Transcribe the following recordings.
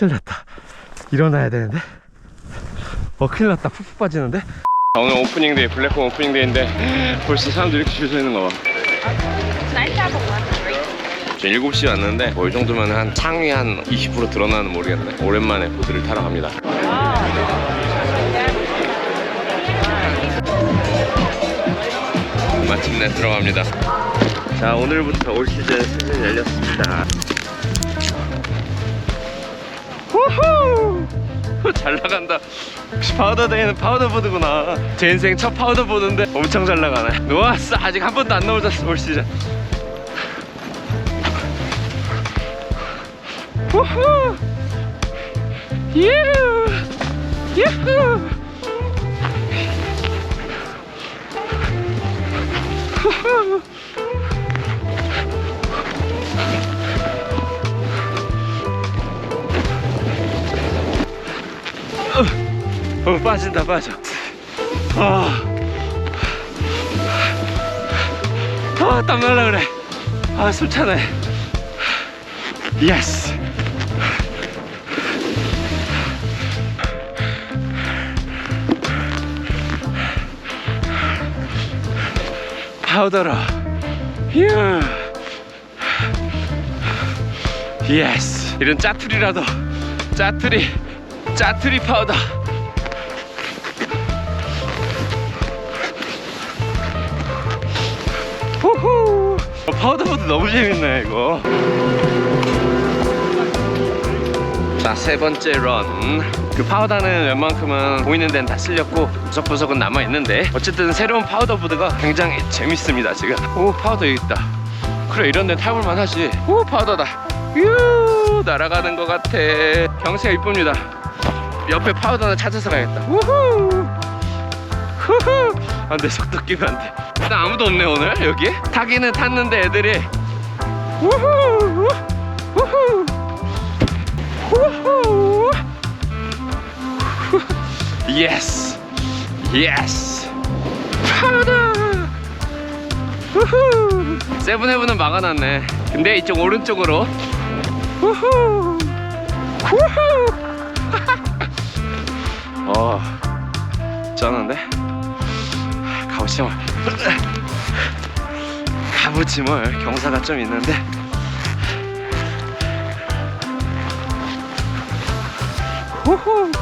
큰일 났다. 일어나야 되는데. 어, 큰일 났다. 푹푹 빠지는데. 오늘 오프닝데이, 블랙홈 오프닝데이인데 벌써 사람들이 이렇게 줄 서 있는 거 봐. 저 7시 왔는데 뭐 이 정도면 한 창이 한 20% 드러나는 모르겠네. 오랜만에 보드를 타러 갑니다. 마침내 들어갑니다. 자, 오늘부터 올 시즌 슬슬 열렸습니다. 후후! 잘 나간다. 역시 파우더데이는 파우더보드구나. 제 인생 첫 파우더보드인데 엄청 잘 나가네. 놓았어. 아직 한 번도 안 넘어졌어, 올 시즌. 후후! 유후! 유후! 후후! 어, 빠진다 빠져. 아, 아 땀날라 그래. 아술 차네. 예스 파우더로 휴 예스 이런 짜투리라도. 짜투리. 짜투리 파우더 파우더보드 너무 재밌네 이거. 자 세 번째 런그 파우더는 웬만큼은 보이는 데는 다 쓸렸고 구석구석은 남아있는데 어쨌든 새로운 파우더 보드가 굉장히 재밌습니다 지금. 오 파우더 여기 있다. 그래 이런 데는 타볼만 하지. 오 파우더다. 유 날아가는 것 같아. 경치가 이쁩니다. 옆에 파우더 하나 찾아서 가야겠다. 우후. 후후 안돼 속도 끼면 안돼. 일단 아무도 없네 오늘 여기? 타기는 탔는데 애들이. 우후 우후 우후. 예스 예스 파우더 우후. 세븐헤븐은 막아놨네. 근데 이쪽 오른쪽으로. 우후. 우후. 어 쩌는데 갑오징어 갑오징어 경사가 좀 있는데. 후후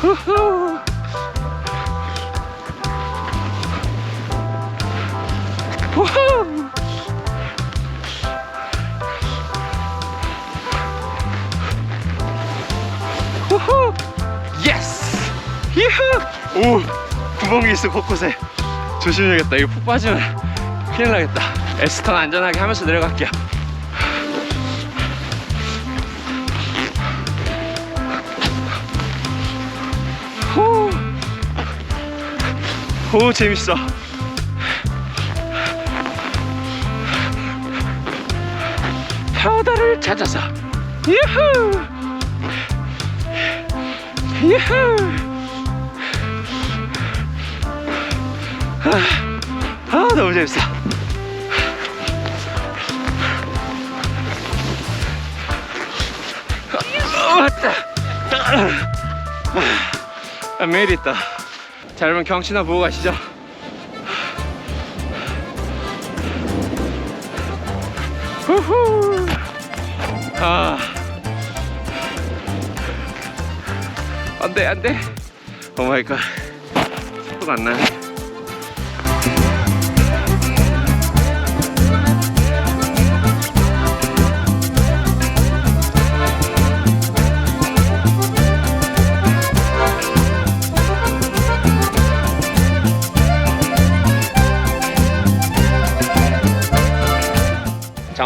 후후 유후 오 구멍이 있어 곳곳에. 조심해야겠다. 이거 푹 빠지면 큰일 나겠다. 에스턴 안전하게 하면서 내려갈게요. 후. 오 재밌어. 파우더를 찾아서. 유후 유후 아, 아 너무 재밌어. 어, 왔다. 아, 매일 있다. 자 여러분 경치나 보고 가시죠. 후후. 아. 안 돼 안 돼. 오 마이 갓. 속도가 안 나네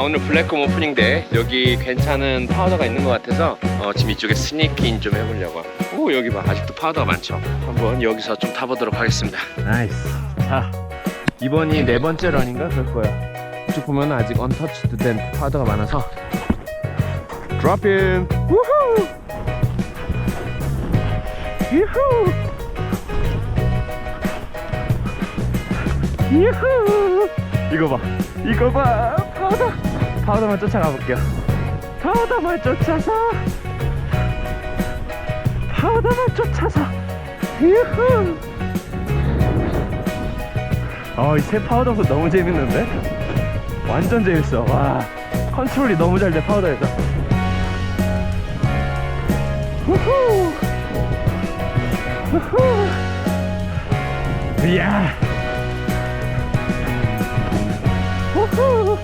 오늘 블랙홈 오프닝 데 여기 괜찮은 파우더가 있는 것 같아서 어, 지금 이쪽에 스니킹 좀 해보려고 오 여기 봐. 아직도 파우더가 많죠? 한번 여기서 좀 타보도록 하겠습니다. 나이스. 자 이번이 네 번째 런인가? 그럴 거야. 이쪽 보면 아직 언터치드 된 파우더가 많아서. 드롭인 우후! 유후! 유후! 이거 봐. 이거 봐. 파우더 파우더만 쫓아가 볼게요. 파우더만 쫓아서 파우더만 쫓아서. 유후! 어이 새 파우더도 너무 재밌는데? 완전 재밌어. 와 컨트롤이 너무 잘 돼 파우더에서. 우후! 우후! 이야! 우후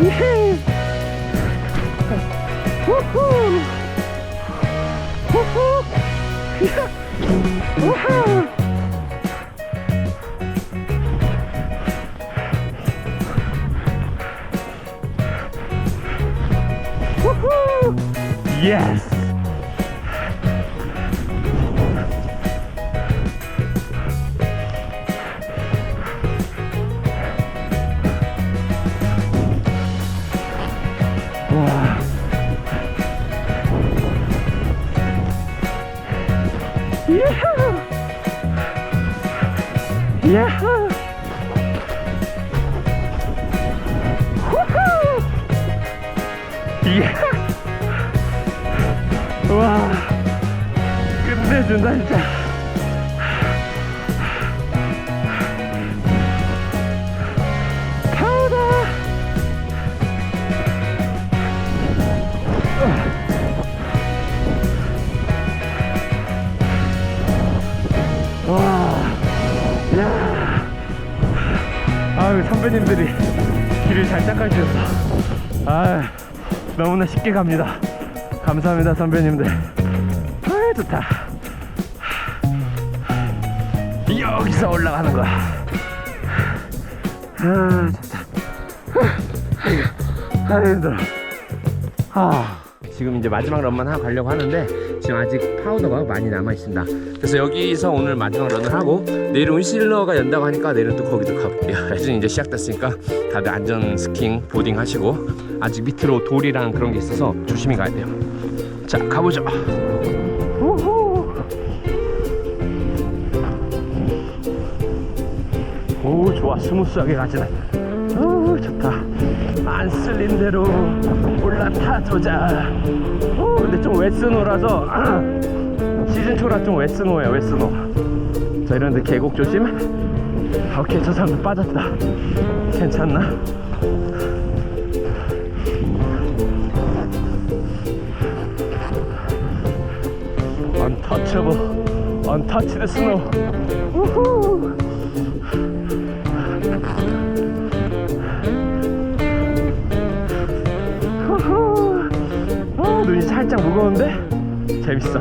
우후 이야 우후 우 예후. 예후. 후후. 예. 와. 끝내준다 진짜. 선배님들이 길을 잘 닦아주셔서, 아, 너무나 쉽게 갑니다. 감사합니다 선배님들. 아, 좋다. 여기서 올라가는 거야. 아, 좋다. 아, 힘들어. 아, 지금 이제 마지막 런만 하고 가려고 하는데 지금 아직 파우더가 많이 남아 있습니다. 그래서 여기서 오늘 마지막 런을 하고 내일은 실러가 연다고 하니까 내일은 또 거기도 가볼게요. 레슨 이제 시작됐으니까 다들 안전 스킹 보딩 하시고 아직 밑으로 돌이랑 그런 게 있어서 조심히 가야 돼요. 자 가보죠. 오 좋아 스무스하게 가지네. 오 좋다. 안 쓸린 대로 올라타보자. 오 근데 좀 웨스노라서 시즌 초라 좀 웨스노예요 웨스노. 자 이런데 계곡 조심. 오케이 저 사람 빠졌다. 괜찮나? untouchable, untouched snow. 우후. 후후. 눈이 살짝 무거운데 재밌어.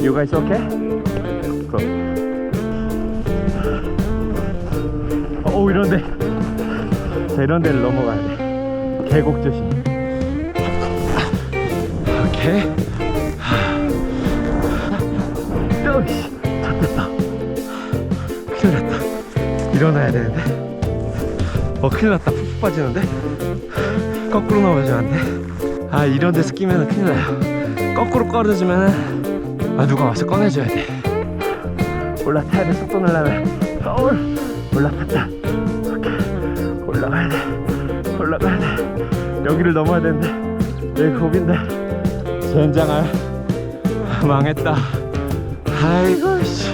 You guys okay? 이런데. 자, 이런 데를 넘어가야 돼. 계곡 조심. 오케이. 일어나야 되는데. 어, 큰일 났다. 푹푹 빠지는데. 거꾸로 넘어지면 안 돼. 아, 이런 데서 끼면 큰일 나요. 거꾸로 꺼려지면은 아, 누가 와서 꺼내줘야 돼. 올라타야 돼. 속도 내려면. 서울. 올라탔다. 오케이. 올라가야 돼. 올라가야 돼. 여기를 넘어야 되는데. 여기 고비인데. 젠장할. 망했다. 아이고, 씨.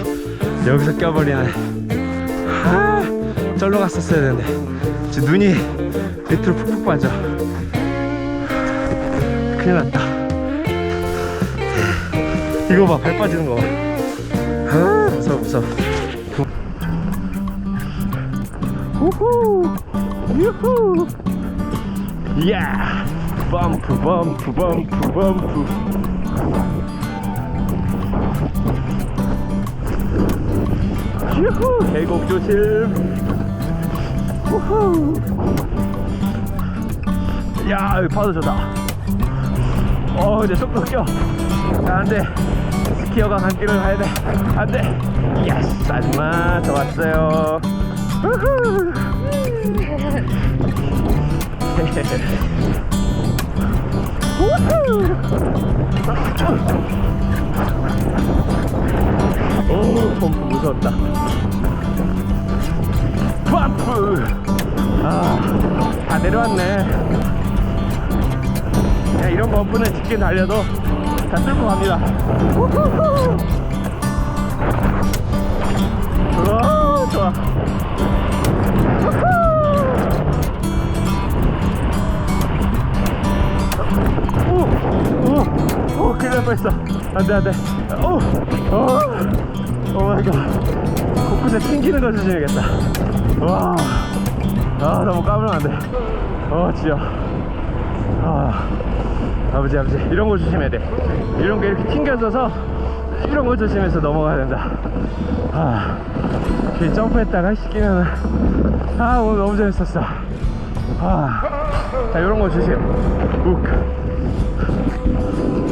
여기서 껴버리네. 아, 절로 갔었어야 되는데. 지금 눈이 밑으로 푹푹 빠져. 큰일 났다. 이거 봐, 발 빠지는 거 봐. 아, 무서워, 무서워. 우후, 유후. 이야, 범프, 범프, 범프, 범프. 유후, 계곡 조심. 우후. 야, 여기 파도 좋다. 어, 이제 속도 껴. 야, 안 돼. 스키어가 간 길을 가야 돼. 안 돼. 예스, 아줌마, 저 왔어요. 우후. 오, 펌프 무서웠다. 아, 다 내려왔네. 야, 이런 범프는 직진 달려도 다 쓸고 갑니다. 우후후! 우와, 좋아. 오, 오, 오, 큰일 날 뻔했어. 안 돼, 안 돼. 오, 오, 오 마이 갓. 곳곳에 튕기는 거 조심해야겠다. 와, 아, 너무 까불면 안 돼. 어, 지여. 아, 아버지, 아버지. 이런 거 조심해야 돼. 이런 게 이렇게 튕겨져서 이런 거 조심해서 넘어가야 된다. 아, 길 점프했다가 시키면은, 아, 오늘 너무 재밌었어. 아, 자, 이런 거 조심. 욱.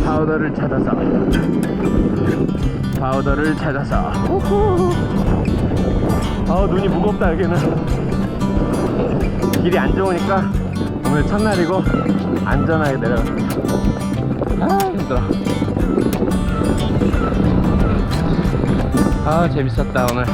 파우더를 찾아서 파우더를 찾아서 우후. 아 눈이 무겁다 여기는. 길이 안 좋으니까 오늘 첫날이고 안전하게 내려갑니다 아 힘들어. 아 재밌었다 오늘